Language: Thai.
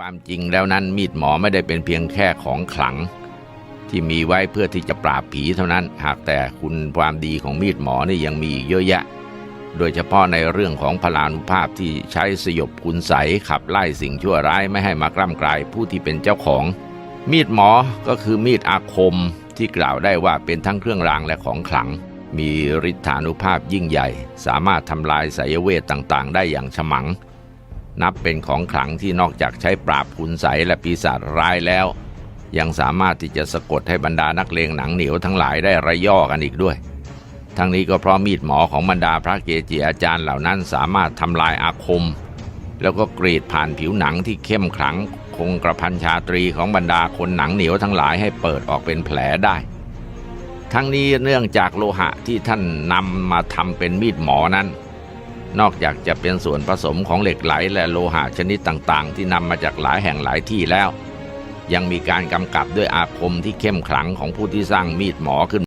ความจริงแล้วนั้นมีดหมอไม่ได้เป็นเพียงแค่ของขลัง ที่มีไว้เพื่อที่จะปราบผีเท่านั้น หากแต่คุณความดีของมีดหมอนี่ยังมีอีกเยอะแยะ โดยเฉพาะในเรื่องของพลานุภาพที่ใช้สยบคุณใสขับไล่สิ่งชั่วร้ายไม่ให้มากล้ำกลายผู้ที่เป็นเจ้าของ มีดหมอก็คือมีดอาคมที่กล่าวได้ว่าเป็นทั้งเครื่องรางและของขลัง มีฤทธานุภาพยิ่งใหญ่ สามารถทำลายไสยเวทต่างๆ ได้อย่างฉมัง นับเป็นของขลังที่นอกจากใช้ปราบคุณใสและปีศาจร้ายแล้ว ยังสามารถที่จะสะกดให้บรรดานักเลงหนังเหนียวทั้งหลายได้ระย่อกันอีกด้วย ทั้งนี้ก็เพราะมีดหมอของบรรดาพระเกจิอาจารย์เหล่านั้นสามารถทำลายอาคม แล้วก็กรีดผ่านผิวหนังที่เข้มขลัง คงกระพันชาตรีของบรรดาคนหนังเหนียวทั้งหลายให้เปิดออกเป็นแผลได้ทั้งนี้เนื่องจากโลหะที่ท่านนำมาทำเป็นมีดหมอนั้น นอกจากจะเป็นส่วนผสมของเหล็กไหลและโลหะชนิดต่างๆ ที่นำมาจากหลายแห่งหลายที่แล้ว ยังมีการกำกับด้วยอาคมที่เข้มขลังของผู้ที่สร้างมีดหมอขึ้น